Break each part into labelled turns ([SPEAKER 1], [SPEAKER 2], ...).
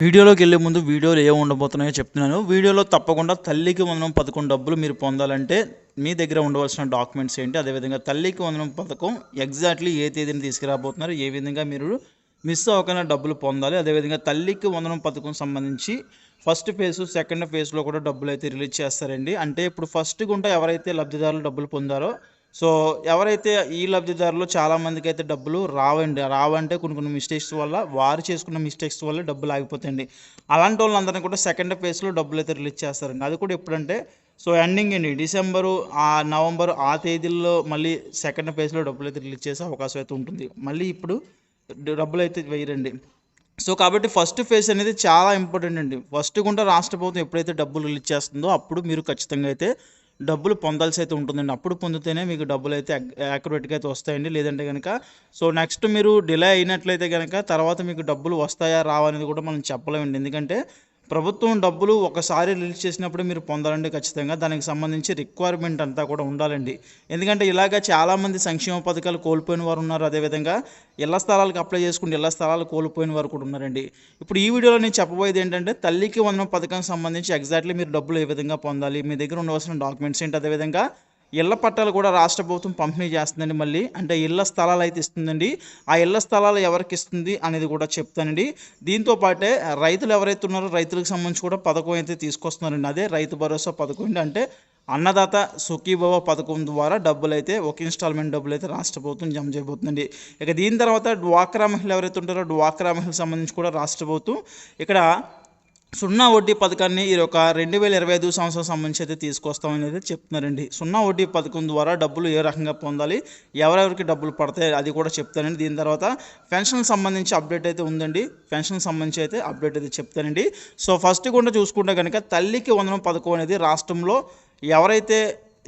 [SPEAKER 1] వీడియోలోకి వెళ్ళే ముందు వీడియోలు ఏమి ఉండబోతున్నాయో చెప్తున్నాను. వీడియోలో తప్పకుండా తల్లికి వందనం పథకం డబ్బులు మీరు పొందాలంటే మీ దగ్గర ఉండవలసిన డాక్యుమెంట్స్ ఏంటి? అదేవిధంగా తల్లికి వందనం పథకం ఎగ్జాక్ట్లీ ఏ తేదీని తీసుకురాబోతున్నారు? ఏ విధంగా మీరు మిస్ అవ్వకుండా డబ్బులు పొందాలి? అదేవిధంగా తల్లికి వందనం పథకం సంబంధించి ఫస్ట్ ఫేజ్ సెకండ్ ఫేజ్లో కూడా డబ్బులు అయితే రిలీజ్ చేస్తారండి. అంటే ఇప్పుడు ఫస్ట్ గుంట ఎవరైతే లబ్ధిదారులు డబ్బులు పొందారో సో ఎవరైతే ఈ లబ్ధిదారులు చాలామందికి అయితే డబ్బులు రావండి రావంటే కొన్ని కొన్ని మిస్టేక్స్ వల్ల వారు చేసుకున్న మిస్టేక్స్ వల్ల డబ్బులు ఆగిపోతాయండి. అలాంటి వాళ్ళందరినీ కూడా సెకండ్ ఫేజ్లో డబ్బులు అయితే రిలీజ్ చేస్తారండి. అది కూడా ఎప్పుడంటే సో ఎండింగ్ అండి. డిసెంబరు ఆ నవంబర్ ఆ తేదీల్లో మళ్ళీ సెకండ్ ఫేజ్లో డబ్బులు అయితే రిలీజ్ చేసే అవకాశం అయితే ఉంటుంది. మళ్ళీ ఇప్పుడు డబ్బులు అయితే వేయరండి. సో కాబట్టి ఫస్ట్ ఫేజ్ అనేది చాలా ఇంపార్టెంట్ అండి. ఫస్ట్ గుండా రాష్ట్ర ప్రభుత్వం ఎప్పుడైతే డబ్బులు రిలీజ్ చేస్తుందో అప్పుడు మీరు ఖచ్చితంగా అయితే డబ్బులు పొందాల్సి అయితే ఉంటుందండి. అప్పుడు పొందితేనే మీకు డబ్బులు అయితే యాక్యురేట్గా అయితే వస్తాయండి. లేదంటే కనుక సో నెక్స్ట్ మీరు డిలే అయినట్లయితే కనుక తర్వాత మీకు డబ్బులు వస్తాయా రావా అనేది కూడా మనం చెప్పలేమండి. ఎందుకంటే ప్రభుత్వం డబ్బులు ఒకసారి రిలీజ్ చేసినప్పుడు మీరు పొందాలండి ఖచ్చితంగా. దానికి సంబంధించి రిక్వైర్మెంట్ అంతా కూడా ఉండాలండి. ఎందుకంటే ఇలాగ చాలామంది సంక్షేమ పథకాలు కోల్పోయిన వారు ఉన్నారు. అదేవిధంగా ఇళ్ళ స్థలాలకు అప్లై చేసుకుంటే ఇళ్ళ స్థలాలు కోల్పోయిన వారు కూడా ఉన్నారండి. ఇప్పుడు ఈ వీడియోలో నేను చెప్పబోయేది ఏంటంటే తల్లికి వందనం పథకానికి సంబంధించి ఎగ్జాక్ట్లీ మీరు డబ్బులు ఏ విధంగా పొందాలి మీ దగ్గర ఉండవలసిన డాక్యుమెంట్స్ ఏంటి అదేవిధంగా ఇళ్ళ పట్టాలు కూడా రాష్ట్ర ప్రభుత్వం పంపిణీ చేస్తుందండి మళ్ళీ. అంటే ఇళ్ళ స్థలాలు అయితే ఇస్తుందండి. ఆ ఇళ్ళ స్థలాలు ఎవరికి ఇస్తుంది అనేది కూడా చెప్తానండి. దీంతో పాటే రైతులు ఎవరైతే ఉన్నారో రైతులకు సంబంధించి కూడా పథకం అయితే తీసుకొస్తున్నారండి. అదే రైతు భరోసా పథకం అంటే అన్నదాత సుఖీభవ పథకం ద్వారా డబ్బులు అయితే ఒక ఇన్స్టాల్మెంట్ డబ్బులు అయితే రాష్ట్ర ప్రభుత్వం జమ చేయబోతుందండి. ఇక దీని తర్వాత డ్వాక్రా మహిళలు ఎవరైతే ఉంటారో డ్వాక్రా మహిళలకు సంబంధించి కూడా రాష్ట్ర ప్రభుత్వం ఇక్కడ సున్నా వడ్డీ పథకాన్ని ఈ యొక్క రెండు వేల ఇరవై ఐదు సంవత్సరం సంబంధించి అయితే తీసుకొస్తామని అయితే చెప్తున్నారండి. సున్నా వడ్డీ పథకం ద్వారా డబ్బులు ఏ రకంగా పొందాలి ఎవరెవరికి డబ్బులు పడతాయి అది కూడా చెప్తానండి. దీని తర్వాత పెన్షన్ సంబంధించి అప్డేట్ అయితే ఉందండి. పెన్షన్ సంబంధించి అయితే అప్డేట్ అయితే చెప్తానండి. సో ఫస్ట్ కూడా చూసుకుంటే కనుక తల్లికి వందనం పథకం అనేది రాష్ట్రంలో ఎవరైతే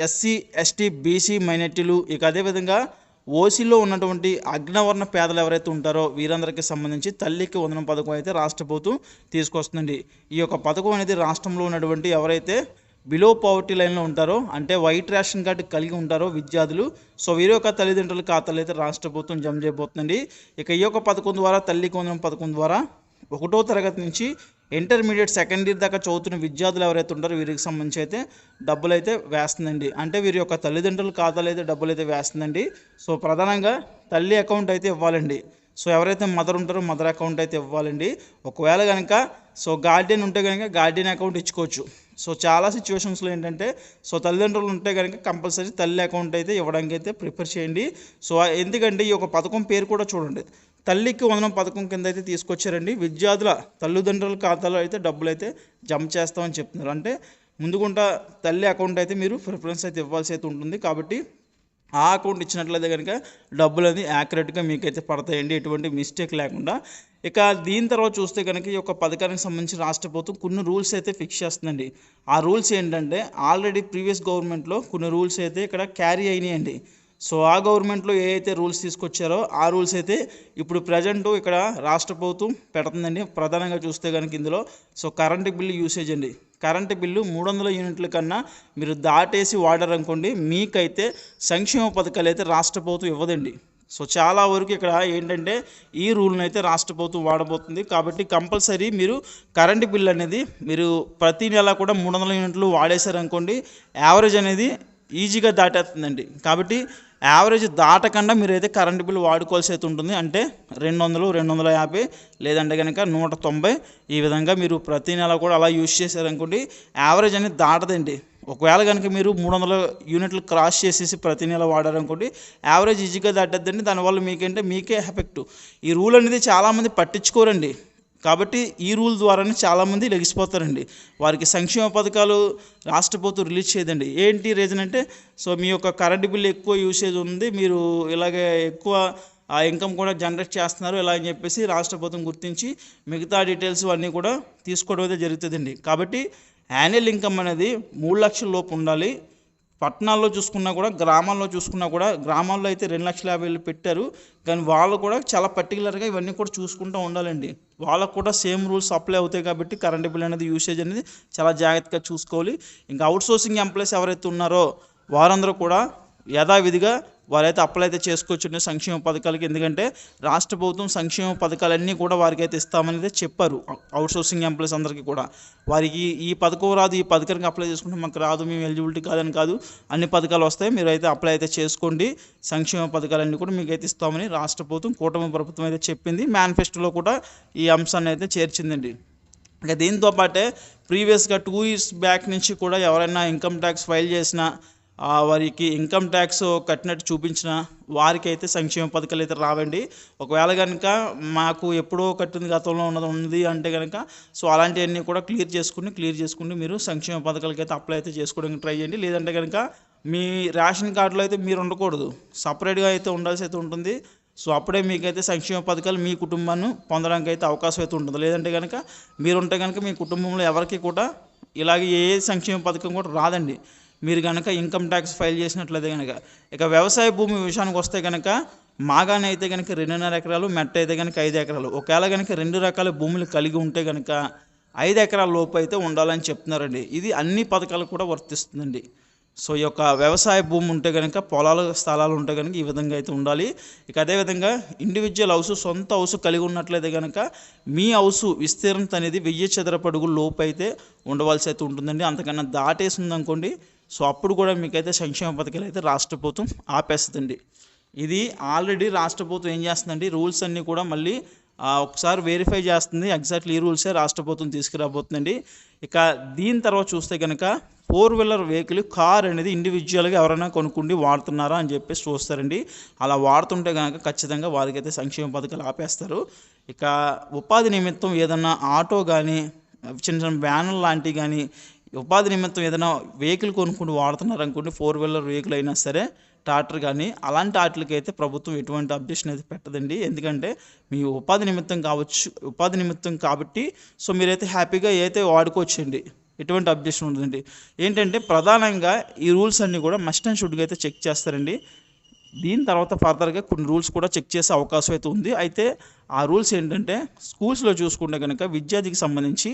[SPEAKER 1] ఎస్సీ ఎస్టీ బీసీ మైనార్టీలు ఇక అదేవిధంగా ఓసీలో ఉన్నటువంటి అగ్నవర్ణ పేదలు ఎవరైతే ఉంటారో వీరందరికీ సంబంధించి తల్లికి వందనం పథకం అయితే రాష్ట్ర ప్రభుత్వం తీసుకొస్తుందండి. ఈ యొక్క పథకం అనేది రాష్ట్రంలో ఉన్నటువంటి ఎవరైతే బిలో పవర్టీ లైన్లో ఉంటారో అంటే వైట్ రేషన్ కార్డు కలిగి ఉంటారో విద్యార్థులు సో వీరి యొక్క తల్లిదండ్రుల ఖాతాలు అయితే రాష్ట్ర ప్రభుత్వం జమ చేయబోతుందండి. ఇక ఈ యొక్క పథకం ద్వారా తల్లికి వందనం పథకం ద్వారా ఒకటో తరగతి నుంచి ఇంటర్మీడియట్ సెకండ్ ఇయర్ దాకా చదువుతున్న విద్యార్థులు ఎవరైతే ఉంటారో వీరికి సంబంధించి అయితే డబ్బులు అయితే వేస్తుందండి. అంటే వీరి యొక్క తల్లిదండ్రుల ఖాతాలు అయితే డబ్బులు అయితే వేస్తుందండి. సో ప్రధానంగా తల్లి అకౌంట్ అయితే ఇవ్వాలండి. సో ఎవరైతే మదర్ ఉంటారో మదర్ అకౌంట్ అయితే ఇవ్వాలండి. ఒకవేళ కనుక సో గార్డియన్ ఉంటే కనుక గార్డియన్ అకౌంట్ ఇచ్చుకోవచ్చు. సో చాలా సిచ్యువేషన్స్లో ఏంటంటే సో తల్లిదండ్రులు ఉంటే కనుక కంపల్సరీ తల్లి అకౌంట్ అయితే ఇవ్వడానికి అయితే ప్రిపేర్ చేయండి. సో ఎందుకంటే ఈ యొక్క పథకం పేరు కూడా చూడండి. తల్లికి వందనం పథకం కింద అయితే తీసుకొచ్చారండి. విద్యార్థుల తల్లిదండ్రుల ఖాతాలో అయితే డబ్బులు అయితే జమ చేస్తామని చెప్తున్నారు. అంటే ముందుగుంట తల్లి అకౌంట్ అయితే మీరు ప్రిఫరెన్స్ అయితే ఇవ్వాల్సి అయితే ఉంటుంది. కాబట్టి ఆ అకౌంట్ ఇచ్చినట్లయితే కనుక డబ్బులు అనేది యాక్యురేట్గా మీకైతే పడతాయండి. ఎటువంటి మిస్టేక్ లేకుండా. ఇక దీని తర్వాత చూస్తే కనుక ఈ యొక్క పథకానికి సంబంధించి రాష్ట్ర ప్రభుత్వం కొన్ని రూల్స్ అయితే ఫిక్స్ చేస్తుందండి. ఆ రూల్స్ ఏంటంటే ఆల్రెడీ ప్రీవియస్ గవర్నమెంట్లో కొన్ని రూల్స్ అయితే ఇక్కడ క్యారీ అయినాయండి. సో ఆ గవర్నమెంట్లో ఏ అయితే రూల్స్ తీసుకొచ్చారో ఆ రూల్స్ అయితే ఇప్పుడు ప్రజెంట్ ఇక్కడ రాష్ట్ర ప్రభుత్వం పెడుతుందండి. ప్రధానంగా చూస్తే కనుక ఇందులో సో కరెంటు బిల్లు యూసేజ్ అండి. కరెంటు బిల్లు మూడు వందల యూనిట్ల కన్నా మీరు దాటేసి వాడారు అనుకోండి మీకైతే సంక్షేమ పథకాలు అయితే రాష్ట్ర ప్రభుత్వం ఇవ్వదండి. సో చాలా వరకు ఇక్కడ ఏంటంటే ఈ రూల్ని అయితే రాష్ట్ర ప్రభుత్వం వాడబోతుంది. కాబట్టి కంపల్సరీ మీరు కరెంటు బిల్ అనేది మీరు ప్రతి నెల కూడా మూడు వందల యూనిట్లు వాడేశారు అనుకోండి యావరేజ్ అనేది ఈజీగా దాటేస్తుందండి. కాబట్టి యావరేజ్ దాటకుండా మీరైతే కరెంటు బిల్ వాడుకోవాల్సి అయితే ఉంటుంది. అంటే రెండు వందలు రెండు వందల యాభై లేదంటే కనుక నూట తొంభై ఈ విధంగా మీరు ప్రతి నెల కూడా అలా యూజ్ చేశారనుకోండి యావరేజ్ అనేది దాటదండి. ఒకవేళ కనుక మీరు మూడు వందల యూనిట్లు క్రాస్ చేసేసి ప్రతి నెల వాడారనుకోండి యావరేజ్ ఈజీగా దాటద్దండి. దానివల్ల మీకంటే మీకే ఎఫెక్ట్ ఈ రూల్ అనేది చాలామంది పట్టించుకోరండి. కాబట్టి ఈ రూల్ ద్వారానే చాలామంది లెగిసిపోతారండి. వారికి సంక్షేమ పథకాలు రాష్ట్ర ప్రభుత్వం రిలీజ్ చేయదండి. ఏంటి రీజన్ అంటే సో మీ యొక్క కరెంటు బిల్లు ఎక్కువ యూసేజ్ ఉంది మీరు ఇలాగే ఎక్కువ ఆ ఇన్కమ్ కూడా జనరేట్ చేస్తున్నారు ఇలా అని చెప్పేసి రాష్ట్ర ప్రభుత్వం గుర్తించి మిగతా డీటెయిల్స్ అన్నీ కూడా తీసుకోవడం అయితే జరుగుతుందండి. కాబట్టి యాన్యువల్ ఇన్కమ్ అనేది మూడు లక్షల లోపు ఉండాలి. పట్టణాల్లో చూసుకున్నా కూడా గ్రామాల్లో చూసుకున్నా కూడా గ్రామాల్లో అయితే రెండు లక్షల యాభై వేలు పెట్టారు. కానీ వాళ్ళు కూడా చాలా పర్టికులర్గా ఇవన్నీ కూడా చూసుకుంటూ ఉండాలండి. వాళ్ళకు కూడా సేమ్ రూల్స్ అప్లై అవుతాయి కాబట్టి కరెంట్ బిల్ అనేది యూసేజ్ అనేది చాలా జాగ్రత్తగా చూసుకోవాలి. ఇంకా అవుట్సోర్సింగ్ ఎంప్లాయీస్ ఎవరైతే ఉన్నారో వారందరూ కూడా యథావిధిగా వారైతే అప్లై అయితే చేసుకోవచ్చు. సంక్షేమ పథకాలకి ఎందుకంటే రాష్ట్ర ప్రభుత్వం సంక్షేమ పథకాలన్నీ కూడా వారికి అయితే ఇస్తామనేది చెప్పారు. అవుట్సోర్సింగ్ ఎంప్లాయీస్ అందరికీ కూడా. వారికి ఈ పథకం రాదు ఈ పథకానికి అప్లై చేసుకుంటే మాకు రాదు మేము ఎలిజిబిలిటీ కాదని కాదు. అన్ని పథకాలు వస్తాయి మీరు అయితే అప్లై అయితే చేసుకోండి. సంక్షేమ పథకాలన్నీ కూడా మీకు అయితే ఇస్తామని రాష్ట్ర ప్రభుత్వం కూటమి ప్రభుత్వం అయితే చెప్పింది. మేనిఫెస్టోలో కూడా ఈ అంశాన్ని అయితే చేర్చిందండి. ఇక దీంతో పాటే ప్రీవియస్గా టూ ఇయర్స్ బ్యాక్ నుంచి కూడా ఎవరైనా ఇన్కమ్ ట్యాక్స్ ఫైల్ చేసినా వారికి ఇన్కమ్ ట్యాక్స్ కట్టినట్టు చూపించిన వారికి అయితే సంక్షేమ పథకాలు అయితే రావండి. ఒకవేళ కనుక మాకు ఎప్పుడో కట్టింది గతంలో ఉన్నది ఉంది అంటే కనుక సో అలాంటివన్నీ కూడా క్లియర్ చేసుకుని క్లియర్ చేసుకుని మీరు సంక్షేమ పథకాలకి అయితే అప్లై అయితే చేసుకోవడానికి ట్రై చేయండి. లేదంటే కనుక మీ రేషన్ కార్డులో అయితే మీరు ఉండకూడదు. సపరేట్గా అయితే ఉండాల్సి అయితే ఉంటుంది. సో అప్పుడే మీకైతే సంక్షేమ పథకాలు మీ కుటుంబాన్ని పొందడానికి అయితే అవకాశం అయితే ఉంటుంది. లేదంటే కనుక మీరు ఉంటే కనుక మీ కుటుంబంలో ఎవరికి కూడా ఇలాగే ఏ సంక్షేమ పథకం కూడా రాదండి. మీరు కనుక ఇన్కమ్ ట్యాక్స్ ఫైల్ చేసినట్లయితే కనుక ఇక వ్యవసాయ భూమి విషయానికి వస్తే కనుక మాగానే అయితే కనుక రెండున్నర ఎకరాలు మెట్ట అయితే కనుక ఐదు ఎకరాలు. ఒకవేళ కనుక రెండు రకాల భూములు కలిగి ఉంటే కనుక ఐదు ఎకరాల లోపు అయితే ఉండాలని చెప్తున్నారండి. ఇది అన్ని పథకాలు కూడా వర్తిస్తుందండి. సో ఈ యొక్క వ్యవసాయ భూమి ఉంటే కనుక పొలాల స్థలాలు ఉంటే కనుక ఈ విధంగా అయితే ఉండాలి. ఇక అదేవిధంగా ఇండివిజువల్ హౌస్ సొంత హౌస్ కలిగి ఉన్నట్లయితే కనుక మీ హౌస్ విస్తీర్ణత అనేది వెయ్యి చదరపు లోపు అయితే ఉండవలసి అయితే ఉంటుందండి. అంతకన్నా దాటేసి ఉందనుకోండి సో అప్పుడు కూడా మీకైతే సంక్షేమ పథకాలు అయితే రాష్ట్ర ప్రభుత్వం ఆపేస్తుందండి. ఇది ఆల్రెడీ రాష్ట్ర ప్రభుత్వం ఏం చేస్తుందండి రూల్స్ అన్నీ కూడా మళ్ళీ ఒకసారి వెరిఫై చేస్తుంది. ఎగ్జాక్ట్లీ ఈ రూల్సే రాష్ట్ర ప్రభుత్వం తీసుకురాబోతుందండి. ఇక దీని తర్వాత చూస్తే కనుక ఫోర్ వీలర్ వెహికల్ కార్ అనేది ఇండివిజువల్గా ఎవరైనా కొనుక్కుండి వాడుతున్నారా అని చెప్పేసి చూస్తారండి. అలా వాడుతుంటే కనుక ఖచ్చితంగా వారికైతే సంక్షేమ పథకాలు ఆపేస్తారు. ఇక ఉపాధి నిమిత్తం ఏదన్నా ఆటో కానీ చిన్న చిన్న వ్యాన్లు లాంటివి కానీ ఉపాధి నిమిత్తం ఏదైనా వెహికల్ కొనుక్కుంటూ వాడుతున్నారు అనుకోండి ఫోర్ వీలర్ వెహికల్ అయినా సరే ట్రాక్టర్ కానీ అలాంటి వాటికి అయితే ప్రభుత్వం ఎటువంటి అబ్జెక్షన్ అయితే పెట్టదండి. ఎందుకంటే మీ ఉపాధి నిమిత్తం కావచ్చు ఉపాధి నిమిత్తం కాబట్టి సో మీరైతే హ్యాపీగా అయితే వాడుకోవచ్చండి ఎటువంటి అబ్జెక్షన్ ఉండదండి. ఏంటంటే ప్రధానంగా ఈ రూల్స్ అన్నీ కూడా మస్ట్ అండ్ షుడ్గా అయితే చెక్ చేస్తారండి. దీని తర్వాత ఫర్దర్గా కొన్ని రూల్స్ కూడా చెక్ చేసే అవకాశం అయితే ఉంది. అయితే ఆ రూల్స్ ఏంటంటే స్కూల్స్లో చూసుకుంటే కనుక విద్యార్థికి సంబంధించి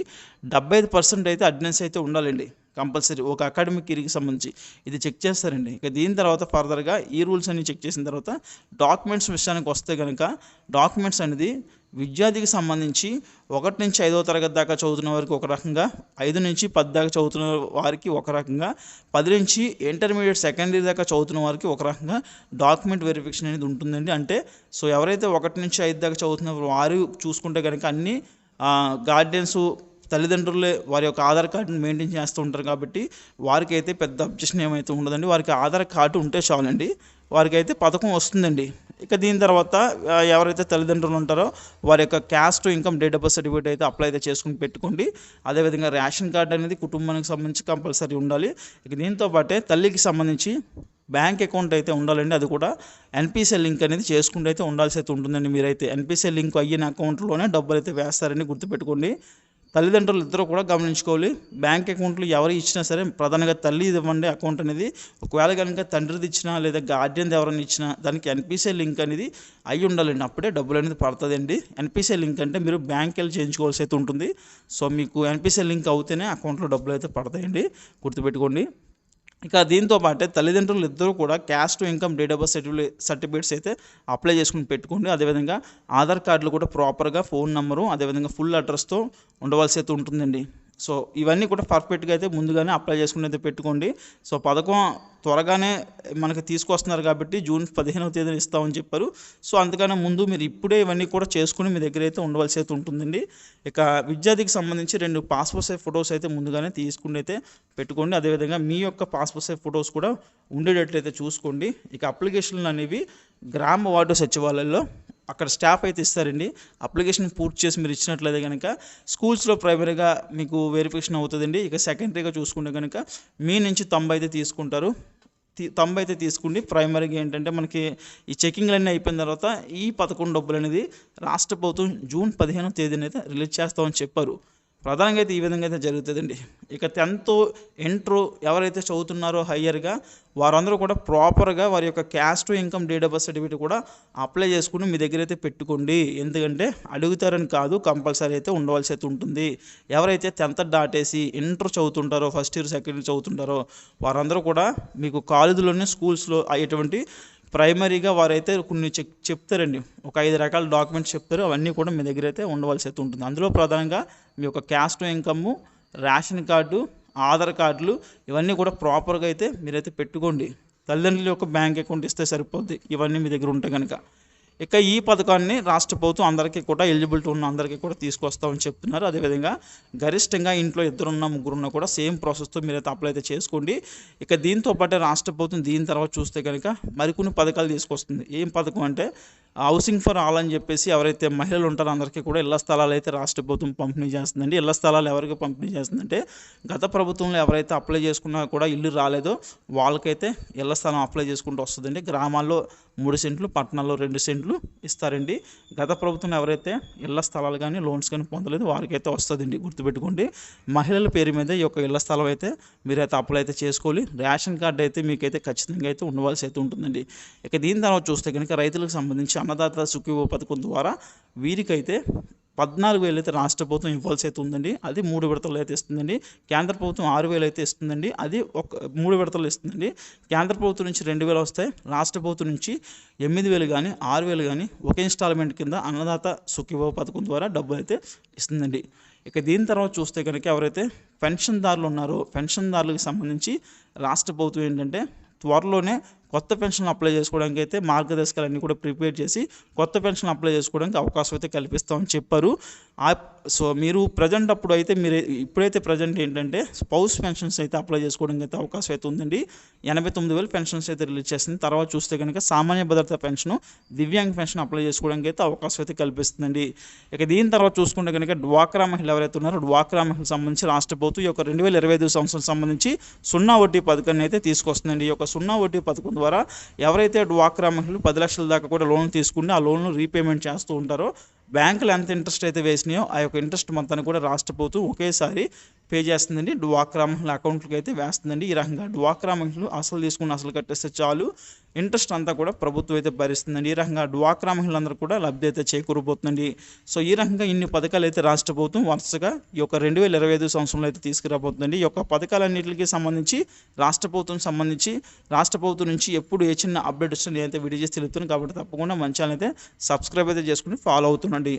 [SPEAKER 1] డెబ్బై ఐదు పర్సెంట్ అయితే అటెండెన్స్ అయితే ఉండాలండి కంపల్సరీ. ఒక అకాడమిక్ ఇయర్కి సంబంధించి ఇది చెక్ చేస్తారండి. ఇక దీని తర్వాత ఫర్దర్గా ఈ రూల్స్ అన్ని చెక్ చేసిన తర్వాత డాక్యుమెంట్స్ విషయానికి వస్తే కనుక డాక్యుమెంట్స్ అనేది విద్యార్థికి సంబంధించి ఒకటి నుంచి ఐదో తరగతి దాకా చదువుతున్న వారికి ఒక రకంగా ఐదు నుంచి పది దాకా చదువుతున్న వారికి ఒక రకంగా పది నుంచి ఇంటర్మీడియట్ సెకండరీ దాకా చదువుతున్న వారికి ఒక రకంగా డాక్యుమెంట్ వెరిఫికేషన్ అనేది ఉంటుందండి. అంటే సో ఎవరైతే ఒకటి నుంచి ఐదు దాకా చదువుతున్న వారు చూసుకుంటే కనుక అన్ని గార్డియన్స్ తల్లిదండ్రులే వారి యొక్క ఆధార్ కార్డుని మెయింటైన్ చేస్తూ ఉంటారు కాబట్టి వారికి అయితే పెద్ద అబ్జెక్షన్ ఏమైతే ఉండదండి వారికి ఆధార్ కార్డు ఉంటే చాలండి. వారికి అయితే పథకం వస్తుందండి. ఇక దీని తర్వాత ఎవరైతే తల్లిదండ్రులు ఉంటారో వారి యొక్క caste income date of birth certificate అయితే అప్లై అయితే చేసుకుని పెట్టుకోండి. అదేవిధంగా రేషన్ కార్డు అనేది కుటుంబానికి సంబంధించి కంపల్సరీ ఉండాలి. ఇక దీంతో పాటే తల్లికి సంబంధించి బ్యాంక్ అకౌంట్ అయితే ఉండాలండి. అది కూడా ఎన్పిసిఎల్ లింక్ అనేది చేసుకుంటూ అయితే ఉండాల్సి అయితే ఉంటుందండి. మీరైతే ఎన్పిసిఎల్ లింక్ అయిన అకౌంట్లోనే డబ్బులు అయితే వేస్తారని గుర్తుపెట్టుకోండి. తల్లిదండ్రులు ఇద్దరు కూడా గమనించుకోవాలి. బ్యాంక్ అకౌంట్లు ఎవరు ఇచ్చినా సరే ప్రధానంగా తల్లి ఇవ్వండి అకౌంట్ అనేది. ఒకవేళ కనుక తండ్రిది ఇచ్చినా లేదా గార్డియన్ ఎవరైనా ఇచ్చినా దానికి ఎన్పిసిఐ లింక్ అనేది అయి ఉండాలండి. అప్పుడే డబ్బులు అనేది పడుతుందండి. ఎన్పిసిఐ లింక్ అంటే మీరు బ్యాంక్ వెళ్ళి చేయించుకోవాల్సి అయితే ఉంటుంది. సో మీకు ఎన్పిసిఐ లింక్ అవుతేనే అకౌంట్లో డబ్బులు అయితే పడతాయండి. గుర్తుపెట్టుకోండి. ఇక దీంతో పాటే తల్లిదండ్రులు ఇద్దరు కూడా caste income date of birth certificate certificates అయితే అప్లై చేసుకుని పెట్టుకోండి. అదేవిధంగా ఆధార్ కార్డులు కూడా ప్రాపర్గా ఫోన్ నెంబరు అదేవిధంగా ఫుల్ అడ్రస్తో ఉండవలసి అయితే ఉంటుందండి. సో ఇవన్నీ కూడా పర్ఫెక్ట్గా అయితే ముందుగానే అప్లై చేసుకుని అయితే పెట్టుకోండి. సో పథకం త్వరగానే మనకి తీసుకొస్తున్నారు కాబట్టి జూన్ పదిహేనవ తేదీన ఇస్తామని చెప్పారు. సో అందుకనే ముందు మీరు ఇప్పుడే ఇవన్నీ కూడా చేసుకుని మీ దగ్గర అయితే ఉండవలసి అయితే ఉంటుందండి. ఇక విద్యార్థికి సంబంధించి రెండు పాస్పోర్ట్ సైజ్ ఫొటోస్ అయితే ముందుగానే తీసుకుని అయితే పెట్టుకోండి. అదేవిధంగా మీ యొక్క పాస్పోర్ట్ సైజ్ ఫొటోస్ కూడా ఉండేటట్లయితే చూసుకోండి. ఇక అప్లికేషన్లు అనేవి గ్రామ వార్డు సచివాలయంలో అక్కడ స్టాఫ్ అయితే ఇస్తారండి. అప్లికేషన్ పూర్తి చేసి మీరు ఇచ్చినట్లయితే కనుక స్కూల్స్లో ప్రైమరీగా మీకు వెరిఫికేషన్ అవుతుందండి. ఇక సెకండరీగా చూసుకుంటే కనుక మీ నుంచి తొంభై అయితే తీసుకుంటారు. తొంభై అయితే తీసుకుండి. ప్రైమరీగా ఏంటంటే మనకి ఈ చెకింగ్లన్నీ అయిపోయిన తర్వాత ఈ పదకొండు డబ్బులు అనేది రాష్ట్ర ప్రభుత్వం జూన్ పదిహేనో తేదీన అయితే రిలీజ్ చేస్తామని చెప్పారు. ప్రధానంగా అయితే ఈ విధంగా అయితే జరుగుతుందండి. ఇక టెన్త్ ఇంటర్ ఎవరైతే చదువుతున్నారో హయ్యర్గా వారందరూ కూడా ప్రాపర్గా వారి యొక్క caste income date of birth certificate కూడా అప్లై చేసుకుని మీ దగ్గర అయితే పెట్టుకోండి. ఎందుకంటే అడుగుతారని కాదు కంపల్సరీ అయితే ఉండవలసి అయితే ఉంటుంది. ఎవరైతే టెన్త్ దాటేసి ఇంటర్ చదువుతుంటారో ఫస్ట్ ఇయర్ సెకండ్ ఇయర్ చదువుతుంటారో వారందరూ కూడా మీకు కాలేజీలోనే స్కూల్స్లో అయ్యేటువంటి ప్రైమరీగా వారైతే కొన్ని చెక్ చెప్తారండి. ఒక ఐదు రకాల డాక్యుమెంట్స్ చెప్తారు. అవన్నీ కూడా మీ దగ్గర అయితే ఉండవలసి అయితే ఉంటుంది. అందులో ప్రధానంగా మీ యొక్క caste income ration card Aadhaar కార్డులు ఇవన్నీ కూడా ప్రాపర్గా అయితే మీరైతే పెట్టుకోండి. తల్లిదండ్రుల యొక్క బ్యాంక్ అకౌంట్ ఇస్తే సరిపోద్ది. ఇవన్నీ మీ దగ్గర ఉంటే కనుక ఇక ఈ పథకాన్ని రాష్ట్ర ప్రభుత్వం అందరికీ కూడా ఎలిజిబిలిటీ ఉన్న అందరికీ కూడా తీసుకొస్తామని చెప్తున్నారు. అదేవిధంగా గరిష్టంగా ఇంట్లో ఇద్దరున్న ముగ్గురున్న కూడా సేమ్ ప్రాసెస్తో మీరైతే అప్లై అయితే చేసుకోండి. ఇక దీంతో పాటు రాష్ట్ర ప్రభుత్వం దీని తర్వాత చూస్తే కనుక మరికొన్ని పథకాలు తీసుకొస్తుంది. ఏం పథకం అంటే హౌసింగ్ ఫర్ ఆల్ అని చెప్పేసి ఎవరైతే మహిళలు ఉంటారో అందరికీ కూడా ఇళ్ళ స్థలాలు అయితే రాష్ట్ర ప్రభుత్వం పంపిణీ చేస్తుందండి. ఇళ్ళ స్థలాలు ఎవరికి పంపిణీ చేస్తుందంటే గత ప్రభుత్వంలో ఎవరైతే అప్లై చేసుకున్నా కూడా ఇల్లు రాలేదో వాళ్ళకైతే ఇళ్ళ స్థలం అప్లై చేసుకుంటూ వస్తుందండి. గ్రామాల్లో మూడు సెంట్లు పట్టణాల్లో రెండు సెంట్లు ఇస్తారండి. గత ప్రభుత్వం ఎవరైతే ఇళ్ళ స్థలాలు కానీ లోన్స్ కానీ పొందలేదు వారికైతే వస్తుందండి గుర్తుపెట్టుకోండి. మహిళల పేరు మీద ఈ యొక్క ఇళ్ళ స్థలం అయితే మీరైతే అప్లై అయితే చేసుకోవాలి. రేషన్ కార్డు అయితే మీకైతే ఖచ్చితంగా అయితే ఉండవలసి అయితే ఉంటుందండి. ఇక దీని తర్వాత చూస్తే కనుక రైతులకు సంబంధించి అన్నదాత సుఖీభ పథకం ద్వారా వీరికైతే పద్నాలుగు వేలు అయితే రాష్ట్ర ప్రభుత్వం ఇవ్వాల్సి అయితే ఉందండి. అది మూడు విడతలు అయితే ఇస్తుందండి. కేంద్ర ప్రభుత్వం ఆరు వేలు అయితే ఇస్తుందండి. అది ఒక మూడు విడతలు ఇస్తుందండి. కేంద్ర ప్రభుత్వం నుంచి రెండు వేలు వస్తాయి. రాష్ట్ర ప్రభుత్వం నుంచి ఎనిమిది వేలు కానీ ఆరు వేలు కానీ ఒక ఇన్స్టాల్మెంట్ కింద అన్నదాత సుఖీభవ పథకం ద్వారా డబ్బులు అయితే ఇస్తుందండి. ఇక దీని తర్వాత చూస్తే కనుక ఎవరైతే పెన్షన్దారులు ఉన్నారో పెన్షన్దారులకు సంబంధించి రాష్ట్ర ప్రభుత్వం ఏంటంటే త్వరలోనే కొత్త పెన్షన్ అప్లై చేసుకోవడానికి అయితే మార్గదర్శకాలన్నీ కూడా ప్రిపేర్ చేసి కొత్త పెన్షన్ అప్లై చేసుకోవడానికి అవకాశం అయితే కల్పిస్తామని చెప్పారు. ఆ సో మీరు ప్రజెంట్ అప్పుడు అయితే మీరు ఇప్పుడైతే ప్రజెంట్ ఏంటంటే స్పౌస్ పెన్షన్స్ అయితే అప్లై చేసుకోవడానికి అయితే అవకాశం అయితే ఉందండి. ఎనభై తొమ్మిది వేలు పెన్షన్స్ అయితే రిలీజ్ చేస్తుంది తర్వాత చూస్తే కనుక సామాన్య భద్రత పెన్షన్ దివ్యాంగ్ పెన్షన్ అప్లై చేసుకోవడానికి అయితే అవకాశం అయితే కల్పిస్తుందండి. ఇక దీని తర్వాత చూసుకుంటే కనుక డ్వాక్రా మహిళ ఎవరైతే ఉన్నారో డ్వాక్రా మహిళకు సంబంధించి రాష్ట్ర ప్రభుత్వం ఈ యొక్క రెండు వేల ఇరవై ఐదు సంవత్సరం సంబంధించి సున్నా వడ్డీ పథకాన్ని అయితే తీసుకొస్తుందండి. ఈ యొక్క సున్నా వడ్డీ పథకం ద్వారా ఎవరైతే డ్వాక్రా మహిళలు పది లక్షల దాకా కూడా లోన్ తీసుకుని ఆ లోన్లు రీపేమెంట్ చేస్తూ ఉంటారో బ్యాంకులు ఎంత ఇంట్రెస్ట్ అయితే వేసినాయో ఆ యొక్క ఇంట్రెస్ట్ మొత్తాన్ని కూడా రాష్ట్ర ప్రభుత్వం ఒకేసారి పే చేస్తుందండి. డ్వాక్రా మహిళల అకౌంట్లకి అయితే వేస్తుందండి ఈ రకంగా. డ్వాక్రా మహిళలు అసలు తీసుకుని అసలు కట్టేస్తే చాలు. ఇంట్రెస్ట్ అంతా కూడా ప్రభుత్వం అయితే భరిస్తుందండి. ఈ రకంగా డ్వాక్రా మహిళలందరూ కూడా లబ్ధి అయితే చేకూరబోతుందండి. సో ఈ రకంగా ఇన్ని పథకాలు అయితే రాష్ట్ర ప్రభుత్వం వరుసగా ఈ యొక్క రెండు వేల ఇరవై ఐదు సంవత్సరంలో అయితే తీసుకురాబోతుందండి. ఈ యొక్క పథకాలన్నింటికి సంబంధించి రాష్ట్ర ప్రభుత్వం సంబంధించి రాష్ట్ర ప్రభుత్వం నుంచి ఎప్పుడు ఏ చిన్న అప్డేట్ వస్తుంది అయితే వీడియో చేసి తెలుపుతుంది కాబట్టి తప్పకుండా మంచి అయితే సబ్స్క్రైబ్ అయితే చేసుకుని ఫాలో అవుతుండండి.